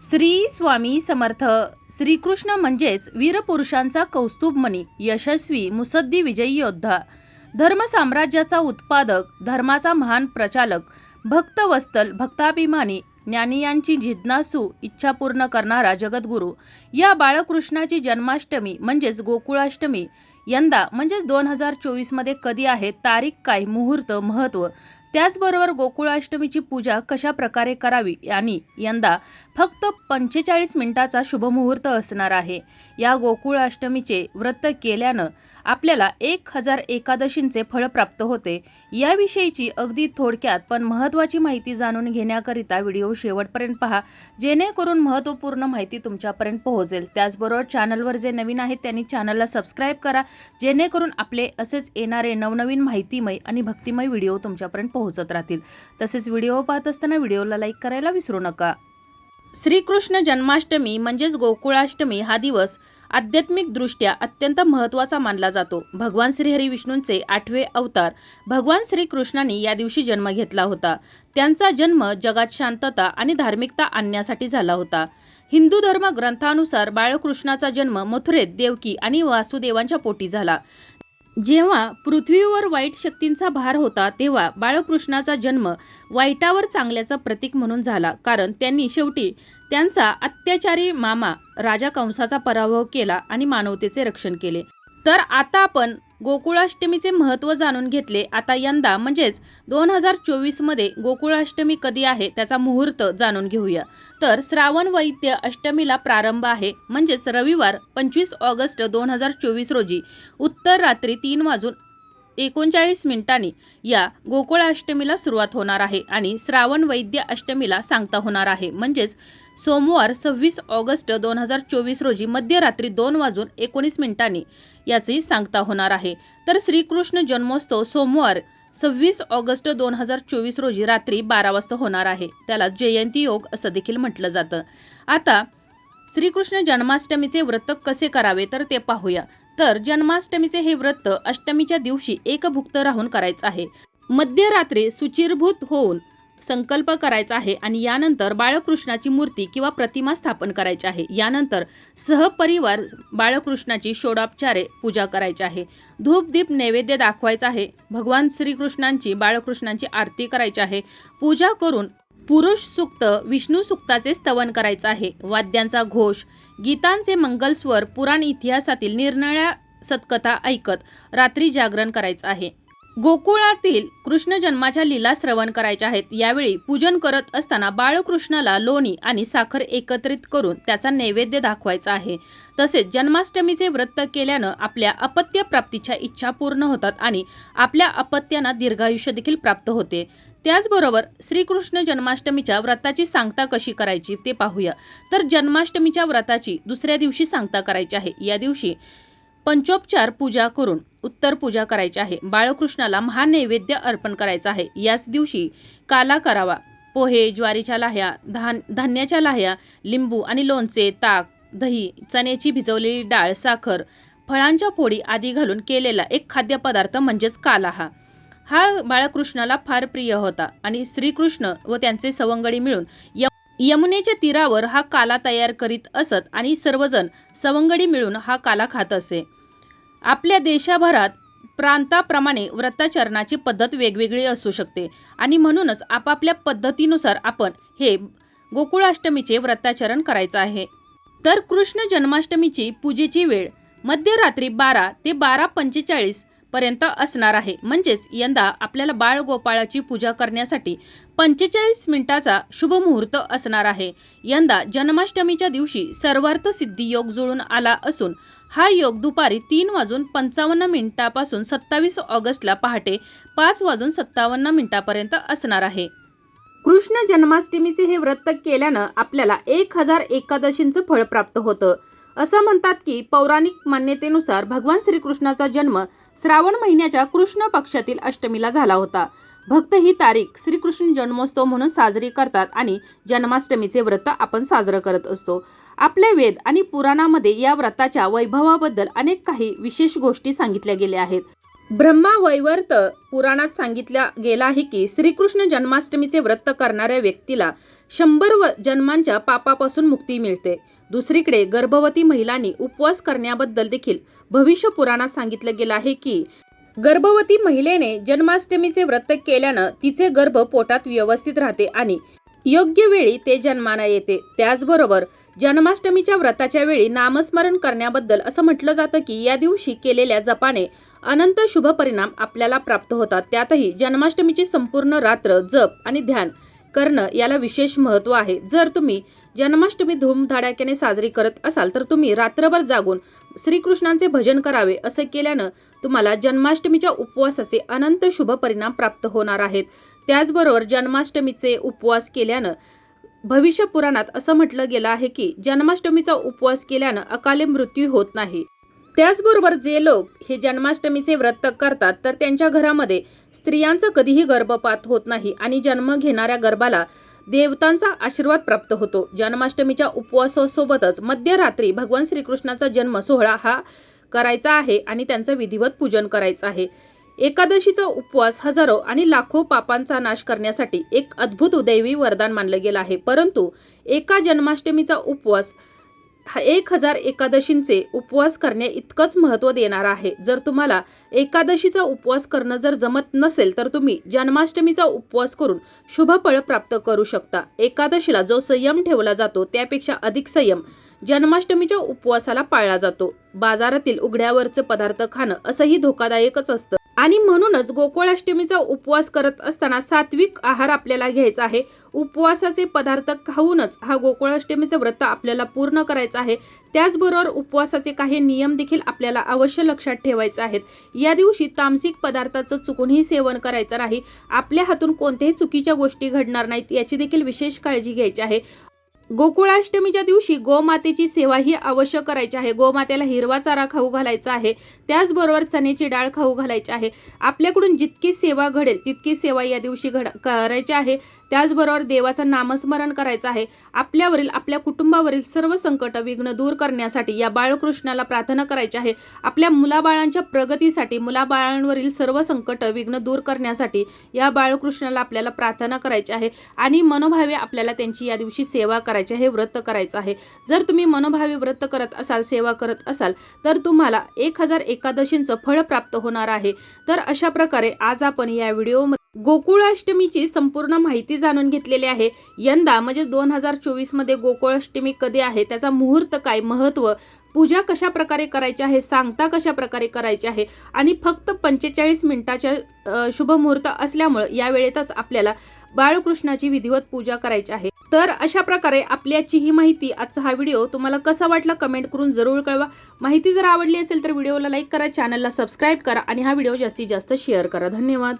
श्री स्वामी समर्थ. श्रीकृष्ण म्हणजेच वीरपुरुषांचा कौस्तुभमणी यशस्वी मुसद्दी विजयी योद्धा. धर्म साम्राज्याचा उत्पादक धर्माचा महान प्रचालक भक्तवस्तल भक्ताभिमानी ज्ञानियांची जिज्ञासू इच्छा पूर्ण करणारा जगद्गुरू. या बाळकृष्णाची जन्माष्टमी म्हणजेच गोकुळाष्टमी यंदा म्हणजेच दोन हजार चोवीसमध्ये कधी आहे तारीख काय मुहूर्त महत्त्व त्याचबरोबर गोकुळाष्टमीची पूजा कशा प्रकारे करावी आणि यंदा फक्त पंचेचाळीस मिनिटाचा शुभमुहूर्त असणार आहे. या गोकुळाष्टमीचे व्रत केल्यानं आपल्याला एक हजार एकादशींचे फळ प्राप्त होते. याविषयीची अगदी थोडक्यात पण महत्त्वाची माहिती जाणून घेण्याकरिता व्हिडिओ शेवटपर्यंत पहा. जेणेकरून महत्त्वपूर्ण माहिती तुमच्यापर्यंत पोहोचेल. त्याचबरोबर चॅनलवर जे नवीन आहेत त्यांनी चॅनलला सबस्क्राईब करा. जेणेकरून आपले असेच येणारे नवनवीन माहितीमय आणि भक्तिमय व्हिडिओ तुमच्यापर्यंत पोहोचत राहतील. तसेच व्हिडिओ पाहत असताना व्हिडिओला लाईक करायला विसरू नका. श्रीकृष्ण जन्माष्टमी म्हणजेच गोकुळाष्टमी हा दिवस आध्यात्मिकदृष्ट्या अत्यंत महत्त्वाचा मानला जातो. भगवान श्रीहरी विष्णूंचे आठवे अवतार भगवान श्रीकृष्णांनी या दिवशी जन्म घेतला होता. त्यांचा जन्म जगात शांतता आणि धार्मिकता आणण्यासाठी झाला होता. हिंदू धर्म ग्रंथानुसार बाळकृष्णाचा जन्म मथुरेत देवकी आणि वासुदेवांच्या पोटी झाला. जेव्हा पृथ्वीवर वाईट शक्तींचा भार होता तेव्हा बाळकृष्णाचा जन्म वाईटावर चांगल्याचा प्रतीक म्हणून झाला. कारण त्यांनी शेवटी त्यांचा अत्याचारी मामा राजा कंसाचा पराभव केला आणि मानवतेचे रक्षण केले. तर आता आपण गोकुळाष्टमीचे महत्त्व जाणून घेतले. आता यंदा म्हणजेच दोन हजार चोवीसमध्ये गोकुळाष्टमी कधी आहे त्याचा मुहूर्त जाणून घेऊया. तर श्रावण वैद्य अष्टमीला प्रारंभ आहे. म्हणजेच रविवार पंचवीस ऑगस्ट दोन हजार चोवीस रोजी. उत्तर रात्री तीन वाजून एकोणचाळीस मिनिटांनी या गोकुळाष्टमीला सुरुवात होणार आहे आणि श्रावण वैद्य अष्टमीला सांगता होणार आहे. म्हणजेच सोमवार सव्वीस ऑगस्ट दोन हजार चोवीस रोजी मध्यरात्री दोन वाजून एकोणीस मिनिटांनी याची सांगता होणार आहे. तर श्रीकृष्ण जन्मोत्सव सोमवार सव्वीस ऑगस्ट दोन हजार चोवीस रोजी रात्री बारा वाजता होणार आहे. त्याला जयंती योग असं देखील म्हटलं जातं. आता श्रीकृष्ण जन्माष्टमीचे व्रत कसे करावे तर ते पाहूया. तर जन्माष्टमीचे हे व्रत अष्टमीच्या दिवशी एकभुक्त राहून करायचं आहे. मध्यरात्री सुचिरभूत होऊन संकल्प करायचा आहे आणि यानंतर बाळकृष्णाची मूर्ती किंवा प्रतिमा स्थापन करायची आहे. यानंतर सहपरिवार बाळकृष्णाची षोडोपचारे पूजा करायची आहे. धूपदीप नैवेद्य दाखवायचा आहे. भगवान श्रीकृष्णांची बाळकृष्णांची आरती करायची आहे. पूजा करून पुरुष सुक्त विष्णू सुक्ताचे स्तवन करायचं आहे. वाद्यांचा घोष गीतांचे मंगलस्वर पुराण इतिहासातील निरनिळ्या सत्कथा ऐकत रात्री जागरण करायचं आहे. गोकुळातील कृष्ण जन्माच्या लीला श्रवण करायच्या आहेत. यावेळी पूजन करत असताना बाळकृष्णाला लोणी आणि साखर एकत्रित करून त्याचा नैवेद्य दाखवायचा आहे. तसेच जन्माष्टमीचे व्रत केल्यानं आपल्या अपत्य प्राप्तीच्या इच्छा पूर्ण होतात आणि आपल्या अपत्यांना दीर्घायुष्य देखील प्राप्त होते. त्याचबरोबर श्रीकृष्ण जन्माष्टमीच्या व्रताची सांगता कशी करायची ते पाहूया. तर जन्माष्टमीच्या व्रताची दुसऱ्या दिवशी सांगता करायची आहे. या दिवशी पंचोपचार पूजा करून उत्तर पूजा करायची आहे. बाळकृष्णाला महानैवेद्य अर्पण करायचं आहे. याच दिवशी काला करावा पोहे ज्वारीच्या लाह्या धान धान्याच्या लाह्या लिंबू आणि लोणचे ताक दही चण्याची भिजवलेली डाळ साखर फळांच्या पोळी आदी घालून केलेला एक खाद्यपदार्थ म्हणजेच काला हा. हा बाळकृष्णाला फार प्रिय होता आणि श्रीकृष्ण व त्यांचे सवंगडी मिळून य यमुनेच्या तीरावर हा काला तयार करीत असत आणि सर्वजण सवंगडी मिळून हा काला खात असे. आपल्या देशाभरात प्रांताप्रमाणे व्रताचरणाची पद्धत वेगवेगळी असू शकते आणि म्हणूनच आपापल्या पद्धतीनुसार आपण हे गोकुळाष्टमीचे व्रताचरण करायचं आहे. तर कृष्ण जन्माष्टमीची पूजेची वेळ मध्यरात्री बारा ते बारा पंचेचाळीस पर्यंत असणार आहे. म्हणजेच यंदा आपल्याला बाळ गोपाळाची पूजा करण्यासाठी पंचेचाळीस मिनिटाचा शुभ मुहूर्त असणार आहे. यंदा जन्माष्टमीच्या दिवशी सर्वार्थ सिद्धी योग जुळून आला असून हा योग दुपारी तीन वाजून पंचावन्न मिनिटापासून सत्तावीस ऑगस्टला पहाटे पाच वाजून सत्तावन्न मिनिटापर्यंत असणार आहे. कृष्ण जन्माष्टमीचे हे व्रत केल्यानं आपल्याला एक हजार एकादशींचं फळ प्राप्त होतं. असं म्हणतात की पौराणिक मान्यतेनुसार भगवान श्रीकृष्णाचा जन्म श्रावण महिन्याच्या कृष्ण पक्षातील अष्टमीला झाला होता. भक्त ही तारीख श्रीकृष्ण जन्मोत्सव म्हणून साजरी करतात आणि जन्माष्टमीचे व्रत आपण साजरं करत असतो. आपले वेद आणि पुराणामध्ये या व्रताच्या वैभवाबद्दल अनेक काही विशेष गोष्टी सांगितल्या गेल्या आहेत. ब्रह्मा वैवर्त पुराणात सांगितल्या गेला आहे की श्रीकृष्ण जन्माष्टमीचे व्रत करणाऱ्या व्यक्तीला शंभर व जन्मांच्या पापापासून मुक्ती मिळते. दुसरीकडे गर्भवती महिलांनी उपवास करण्याबद्दल देखील भविष्य पुराणात सांगितलं गेलं आहे की गर्भवती महिलेने जन्माष्टमीचे व्रत केल्यानं तिचे गर्भ पोटात व्यवस्थित राहते आणि योग्य वेळी ते जन्माला येते. त्याचबरोबर जन्माष्टमीच्या व्रताच्या वेळी नामस्मरण करण्याबद्दल असं म्हटलं जातं की या दिवशी केलेल्या जपाने अनंत शुभ परिणाम आपल्याला प्राप्त होतात. त्यातही जन्माष्टमीची संपूर्ण रात्र जप आणि ध्यान करणं याला विशेष महत्त्व आहे. जर तुम्ही जन्माष्टमी धूमधडाक्याने साजरी करत असाल तर तुम्ही रात्रभर जागून श्रीकृष्णांचे भजन करावे असे केल्यानं तुम्हाला जन्माष्टमीच्या उपवासाचे अनंत शुभ परिणाम प्राप्त होणार आहेत. त्याचबरोबर जन्माष्टमीचे उपवास केल्यानं भविष्य पुराणात असं म्हटलं गेलं आहे की जन्माष्टमीचा उपवास केल्यानं अकाली मृत्यू होत नाही. त्याचबरोबर जे लोक हे जन्माष्टमीचे व्रत करतात तर त्यांच्या घरामध्ये स्त्रियांचा कधीही गर्भपात होत नाही आणि जन्म घेणाऱ्या गर्भाला देवतांचा आशीर्वाद प्राप्त होतो. जन्माष्टमीच्या उपवासासोबतच मध्यरात्री भगवान श्रीकृष्णाचा जन्म सोहळा हा करायचा आहे आणि त्यांचं विधिवत पूजन करायचं आहे. एकादशीचा उपवास हजारो आणि लाखो पापांचा नाश करण्यासाठी एक अद्भुत दैवी वरदान मानलं गेलं आहे. परंतु एका जन्माष्टमीचा उपवास हा एक हजार एकादशींचे उपवास करणे इतकंच महत्त्व देणार आहे. जर तुम्हाला एकादशीचा उपवास करणं जर जमत नसेल तर तुम्ही जन्माष्टमीचा उपवास करून शुभफळ प्राप्त करू शकता. एकादशीला जो संयम ठेवला जातो त्यापेक्षा अधिक संयम जन्माष्टमीच्या उपवासाला पाळला जातो. बाजारातील उघड्यावरचे पदार्थ खाणं असंही धोकादायकच असतं. आणि म्हणूनच गोकुळाष्टमीचा उपवास करत असताना सात्विक आहार आपल्याला घ्यायचा आहे. उपवासाचे पदार्थ खाऊनच हा गोकुळाष्टमीचं व्रत आपल्याला पूर्ण करायचं आहे. त्याचबरोबर उपवासाचे काही नियम देखील आपल्याला अवश्य लक्षात ठेवायचे आहेत. या दिवशी तामसिक पदार्थाचं चुकूनही सेवन करायचं नाही. आपल्या हातून कोणत्याही चुकीच्या गोष्टी घडणार नाहीत याची देखील विशेष काळजी घ्यायची आहे. गोकुळाष्टमीच्या दिवशी गोमातेची सेवा ही अवश्य करायची आहे. गोमातेला हिरवा चारा खाऊ घालायचा आहे. त्याचबरोबर चण्याची डाळ खाऊ घालायची आहे. आपल्याकडून जितकी सेवा घडेल तितकी सेवा या दिवशी घड करायची आहे. त्याचबरोबर देवाचं नामस्मरण करायचं आहे. आपल्यावरील आपल्या कुटुंबावरील सर्व संकट विघ्न दूर करण्यासाठी या बाळकृष्णाला प्रार्थना करायची आहे. आपल्या मुलाबाळांच्या प्रगतीसाठी मुलाबाळांवरील सर्व संकट विघ्न दूर करण्यासाठी या बाळकृष्णाला आपल्याला प्रार्थना करायची आहे. आणि मनोभावे आपल्याला त्यांची या दिवशी सेवा करायची आहे व्रत करायचं आहे. जर तुम्ही मनोभावी व्रत करत असाल सेवा करत असाल तर तुम्हाला एक हजार एकादशींचं फळ प्राप्त होणार आहे. तर अशा प्रकारे आज आपण या व्हिडिओमध्ये गोकुळाष्टमीची संपूर्ण माहिती जाणून घेतलेली आहे. यंदा म्हणजे दोन हजार चोवीसमध्ये गोकुळाष्टमी कधी आहे त्याचा मुहूर्त काय महत्त्व पूजा कशा प्रकारे करायची आहे सांगता कशा प्रकारे करायची आहे आणि फक्त पंचेचाळीस मिनिटाच्या शुभमुहूर्त शुभ मुहूर्त असल्यामुळं या वेळेतच आपल्याला बाळकृष्णाची विधिवत पूजा करायची आहे. तर अशा प्रकारे आपल्याची ही माहिती आजचा हा व्हिडिओ तुम्हाला कसा वाटला कमेंट करून जरूर कळवा. माहिती जर आवडली असेल तर व्हिडिओला लाईक करा चॅनलला सबस्क्राईब करा आणि हा व्हिडिओ जास्तीत जास्त शेअर करा. धन्यवाद.